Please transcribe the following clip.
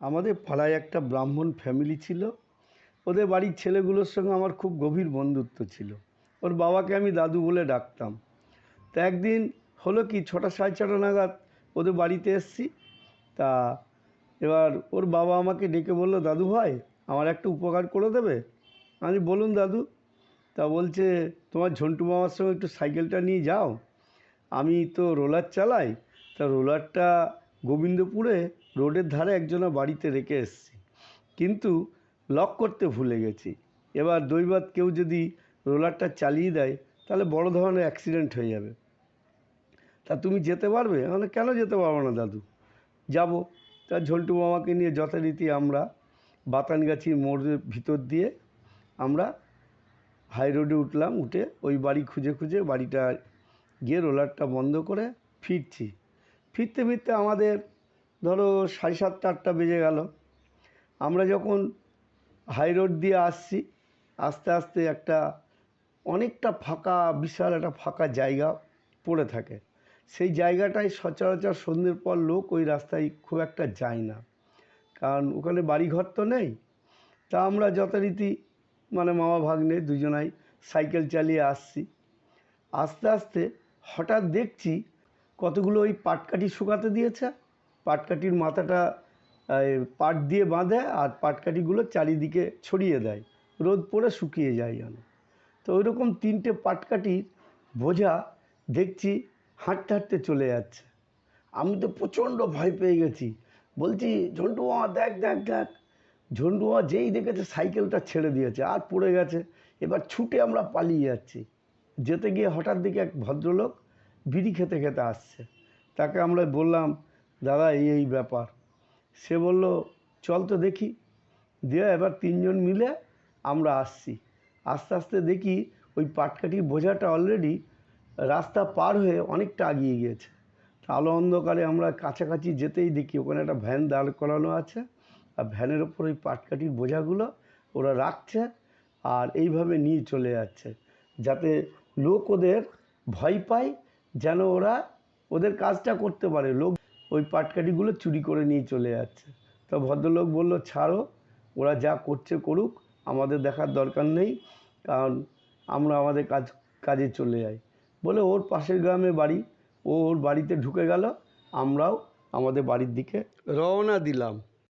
আমাদের পাড়ায় একটা ব্রাহ্মণ ফ্যামিলি ছিল। ওদের বাড়ির ছেলেগুলোর সঙ্গে আমার খুব গভীর বন্ধুত্ব ছিল। ওর বাবাকে আমি দাদু বলে ডাকতাম। তা একদিন হলো কি, ছটা সাড়ে ছটা নাগাদ ওদের বাড়িতে এসছি। তা এবার ওর বাবা আমাকে ডেকে বলল, দাদু ভাই, আমার একটা উপকার করে দেবে? আমি বলুন দাদু। তা বলছে, তোমার ঝন্টু মামার সঙ্গে একটু সাইকেলটা নিয়ে যাও। আমি তো রোলার চালাই। তা রোলারটা গোবিন্দপুরে রোডের ধারে একজনা বাড়িতে রেখে এসেছি। কিন্তু লক করতে ভুলে গেছি। এবার দৈবাত কেউ যদি রোলারটা চালিয়ে দেয়, তাহলে বড় ধরনের অ্যাক্সিডেন্ট হয়ে যাবে। তা তুমি যেতে পারবে? মানে কেন যেতে পারব না দাদু? যাব। তা ঝন্টু মামাকে নিয়ে যথারীতি আমরা বাতানগাছির মোড়ের ভিতর দিয়ে আমরা হাই রোডে উঠলাম, উঠে ওই বাড়ি খুঁজে খুঁজে বাড়িটা গিয়ে রোলারটা বন্ধ করে ফিরছি। ফিরতে ফিরতে আমাদের ধরো সাড়ে সাতটা, আটটা বেজে গেল। আমরা যখন হাই রোড দিয়ে আসছি, আস্তে আস্তে একটা অনেকটা ফাঁকা, বিশাল একটা ফাঁকা জায়গা পড়ে থাকে। সেই জায়গাটায় সচরাচর সন্ধ্যের পর লোক ওই রাস্তায় খুব একটা যায় না। কারণ ওখানে বাড়িঘর তো নেই। তা আমরা যথারীতি মানে মামা ভাগ্নে দুজনাই সাইকেল চালিয়ে আসছি। আস্তে আস্তে হঠাৎ দেখছি কতগুলো ওই পাটকাঠি শুকাতে দিয়েছে। পাটকাঠির মাথাটা পাট দিয়ে বাঁধে আর পাটকাঠিগুলো চারিদিকে ছড়িয়ে দেয়। রোদ পড়ে শুকিয়ে যায় যেন তো ওইরকম তিনটে পাটকাঠির বোঝা দেখছি হাঁটতে হাঁটতে চলে যাচ্ছে। আমি তো প্রচণ্ড ভয় পেয়ে গেছি। বলছি মামা দেখ দেখ দেখ। মামা যেই দেখেছে সাইকেলটা ছেড়ে দিয়েছে, আর পড়ে গেছে। এবার ছুটে আমরা পালিয়ে যাচ্ছি। যেতে গিয়ে হঠাৎ দিকে এক ভদ্রলোক বিড়ি খেতে খেতে আসছে। তাকে আমরা বললাম দাদা, এই এই ব্যাপার। সে বলল, চল তো দেখি। দিয়ে এবার তিনজন মিলে আমরা আসছি। আস্তে আস্তে দেখি ওই পাটকাঠির বোঝাটা অলরেডি রাস্তা পার হয়ে অনেকটা আগিয়ে গিয়েছে। আলো অন্ধকারে আমরা কাছাকাছি যেতেই দেখি ওখানে একটা ভ্যান দাঁড় করানো আছে। আর ভ্যানের ওপর ওই পাটকাঠির বোঝাগুলো ওরা রাখছে আর এইভাবে নিয়ে চলে যাচ্ছে, যাতে লোক ওদের ভয় পায়, যেন ওরা ওদের কাজটা করতে পারে। লোক ওই পাটকাঠিগুলো চুরি করে নিয়ে চলে যাচ্ছে। তা ভদ্রলোক বলল, ছাড়ো, ওরা যা করছে করুক, আমাদের দেখার দরকার নেই, কারণ আমরা আমাদের কাজ, কাজে চলে যাই। বলে ওর পাশের গ্রামে বাড়ি, ও ওর বাড়িতে ঢুকে গেল, আমরাও আমাদের বাড়ির দিকে রওনা দিলাম।